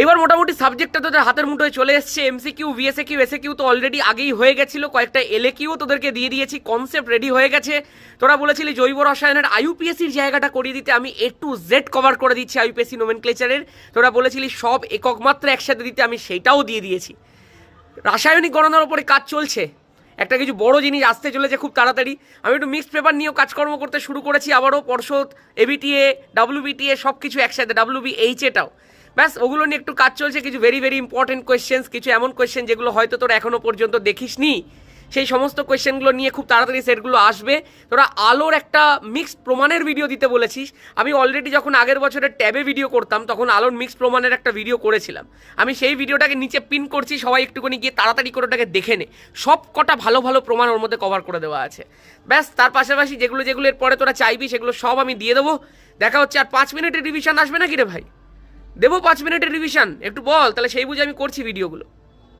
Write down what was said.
এইবার মোটামুটি সাবজেক্টটা তোদের হাতের মুঠোয় চলে এসছে MC Q VSA Q SA Q তো অলরেডি আগেই হয়ে গেছিল, কয়েকটা এলএ কিউ তোদেরকে দিয়ে দিয়েছি কনসেপ্ট রেডি হয়ে গেছে। তোরা বলেছিলি জৈব রসায়নের আইউপিএসির জায়গাটা করিয়ে দিতে, আমি এ টু জেড কভার করে দিচ্ছি আইউপিএসসি নোমেনক্লেচারের তোরা বলেছিলি সব একক মাত্রা একসাথে দিতে, আমি সেইটাও দিয়ে দিয়েছি। রাসায়নিক গণনার উপরে কাজ চলছে। একটা কিছু বড় জিনিস আসতে চলেছে খুব তাড়াতাড়ি। আমি একটু মিক্সড পেপার নিয়েও কাজকর্ম করতে শুরু করেছি, আবারও পর্ষদ এবিটিএ ডাব্লিউবিটিএ সব কিছু একসাথে ডাব্লিউবি এইচএটাও ব্যাস, ওগুলো নিয়ে একটু কাজ চলছে, কিছু ভেরি ভেরি ইম্পর্টেন্ট কোয়েশ্চেন্স কিছু এমন কোয়েশ্চেন যেগুলো হয়তো তোরা এখনও পর্যন্ত দেখিসনি। সেই সমস্ত কোয়েশ্চেনগুলো নিয়ে খুব তাড়াতাড়ি সেটগুলো আসবে। তোরা আলোর একটা মিক্সড প্রমাণের ভিডিও দিতে বলেছিস। আমি অলরেডি যখন আগের বছরের ট্যাবে ভিডিও করতাম, তখন আলোর মিক্সড প্রমাণের একটা ভিডিও করেছিলাম। আমি সেই ভিডিওটাকে নিচে পিন করছি, সবাই একটুখানি গিয়ে তাড়াতাড়ি করে ওটাকে দেখে নে। সব কটা ভালো ভালো প্রমাণ ওর মধ্যে কভার করে দেওয়া আছে। ব্যাস, তার পাশাপাশি যেগুলো যেগুলো এর পরে তোরা চাইবি, সেগুলো সব আমি দিয়ে দেবো। দেখা হচ্ছে আর পাঁচ মিনিটের রিভিশন আসবে নাকি রে ভাই? দেবো পাঁচ মিনিটের রিভিশন একটু বল তাহলে সেই বুঝে আমি করছি ভিডিওগুলো